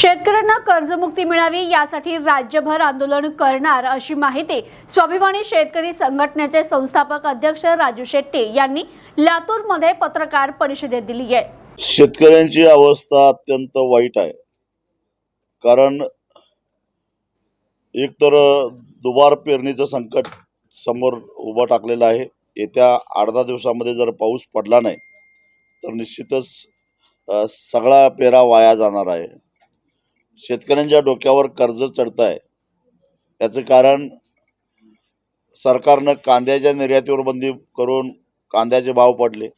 शेतकऱ्यांना कर्जमुक्ती मिळावी यासाठी राज्यभर आंदोलन करणार अशी माहिती स्वाभिमानी शेतकरी संघटनेचे संस्थापक अध्यक्ष राजू शेट्टी यांनी लातूरमध्ये पत्रकार परिषदेत दिली आहे. शेतकऱ्यांची अवस्था अत्यंत वाईट आहे. कारण एकतर दुबार पेरणीचं संकट समोर उभं टाकलेलं आहे. येत्या आठ दहा दिवसामध्ये जर पाऊस पडला नाही तर निश्चितच सगळा पेरा वाया जाणार आहे. शेतकऱ्यांच्या डोक्यावर कर्ज चढत आहे याचं कारण सरकारनं कांद्याच्या निर्यातीवर बंदी करून कांद्याचे भाव पडले.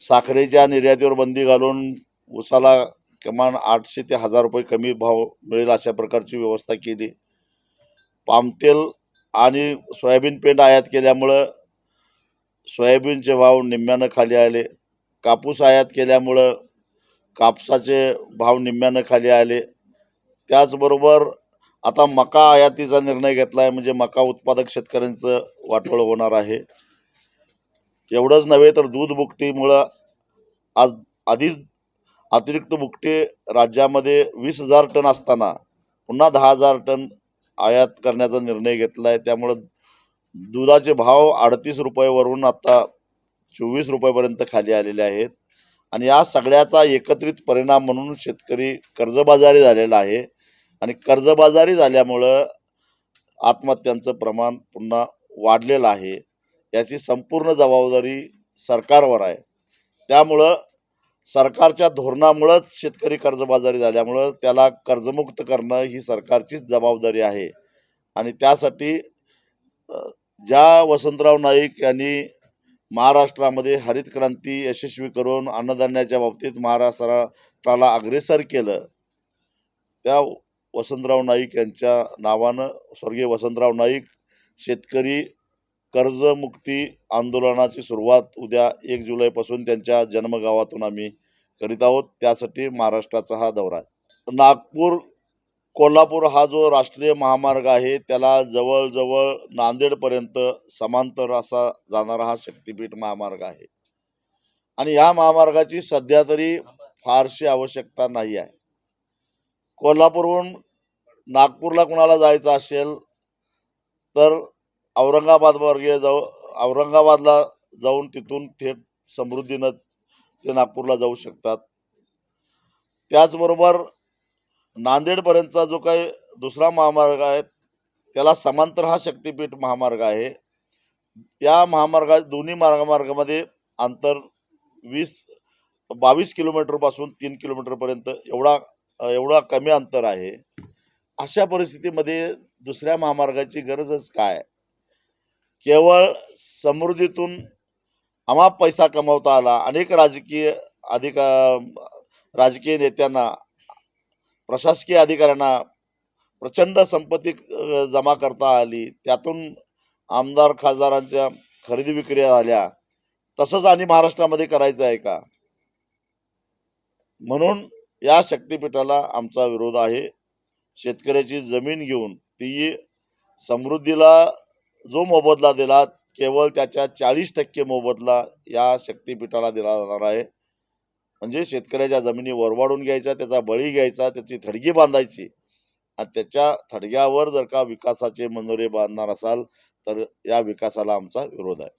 साखरेच्या निर्यातीवर बंदी घालून उसाला किमान आठशे ते हजार रुपये कमी भाव मिळेल अशा प्रकारची व्यवस्था केली. पामतेल आणि सोयाबीन पेंड आयात केल्यामुळं सोयाबीनचे भाव निम्म्यानं खाली आले. कापूस आयात केल्यामुळं कापसाचे भाव निम्म्यानं खाली आले. त्याचबरोबर आता मका आयातीचा निर्णय घेतला आहे म्हणजे मका उत्पादक शेतकऱ्यांचं वाटोळ होणार आहे. एवढंच नव्हे तर दूध बुकटीमुळं आज आधीच अतिरिक्त बुकटे राज्यामध्ये वीस हजार टन असताना पुन्हा दहा हजार टन आयात करण्याचा निर्णय घेतला आहे त्यामुळं दुधाचे भाव अडतीस रुपयेवरून आता चोवीस रुपयेपर्यंत खाली आलेले आहेत. आणि या सगळ्याचा एकत्रित परिणाम म्हणून शेतकरी कर्जबाजारी झालेला आहे. आणि कर्जबाजारी झाल्यामुळं आत्महत्यांचं प्रमाण पुन्हा वाढलेलं आहे. याची संपूर्ण जबाबदारी सरकारवर आहे. त्यामुळं सरकारच्या धोरणामुळंच शेतकरी कर्जबाजारी झाल्यामुळं त्याला कर्जमुक्त करणं ही सरकारचीच जबाबदारी आहे. आणि त्यासाठी ज्या वसंतराव नाईक यांनी महाराष्ट्रामध्ये हरित क्रांती यशस्वी करून अन्नधान्याच्या बाबतीत महाराष्ट्राला अग्रेसर केलं. त्या वसंतराव नाईक यांच्या नावानं स्वर्गीय वसंतराव नाईक शेतकरी कर्जमुक्ती आंदोलनाची सुरुवात उद्या एक जुलैपासून त्यांच्या जन्मगावातून आम्ही करीत आहोत. त्यासाठी महाराष्ट्राचा हा दौरा आहे. नागपूर कोल्हापूर हा जो राष्ट्रीय महामार्ग आहे त्याला जवळजवळ नांदेडपर्यंत समांतर असा जाणारा हा शक्तिपीठ महामार्ग आहे. आणि या महामार्गाची सध्या तरी फारशी आवश्यकता नाही आहे. कोल्हापूरहून नागपूरला कुणाला जायचं असेल तर औरंगाबादमार्गे जाऊ औरंगाबादला जाऊन तिथून थेट समृद्धीनं ते नागपूरला जाऊ शकतात. त्याचबरोबर नांदेडपर्यंतचा जो काही दुसरा महामार्ग आहे त्याला समांतर हा शक्तिपीठ महामार्ग आहे. या महामार्गा दोन्ही मार्गामार्गामध्ये अंतर वीस बावीस किलोमीटरपासून तीन किलोमीटरपर्यंत एवढा एवढा कमी अंतर आहे. अशा परिस्थितीमध्ये दुसऱ्या महामार्गाची गरजच काय? केवळ समृद्धीतून अमाप पैसा कमवता आला. अनेक राजकीय अधिक राजकीय नेत्यांना प्रशासकीय अधिकाऱ्यांना प्रचंड संपत्ती जमा करता आली. त्यातून आमदार खासदारांच्या खरेदी विक्री झाल्या. तसंच आणि महाराष्ट्रामध्ये करायचं आहे का? म्हणून या शक्तिपीठाला आमचा विरोध आहे. शेतकऱ्याची जमीन घेऊन ती समृद्धीला जो मोबदला दिला केवळ त्याच्या चाळीस टक्के मोबदला या शक्तिपीठाला दिला जाणार आहे. म्हणजे शेतकऱ्याच्या जमिनी वरवाडून घ्यायच्या त्याचा बळी घ्यायचा त्याची थडगी बांधायची. आणि त्याच्या थडग्यावर जर का विकासाचे मनोरे बांधणार असाल तर या विकासाला आमचा विरोध आहे.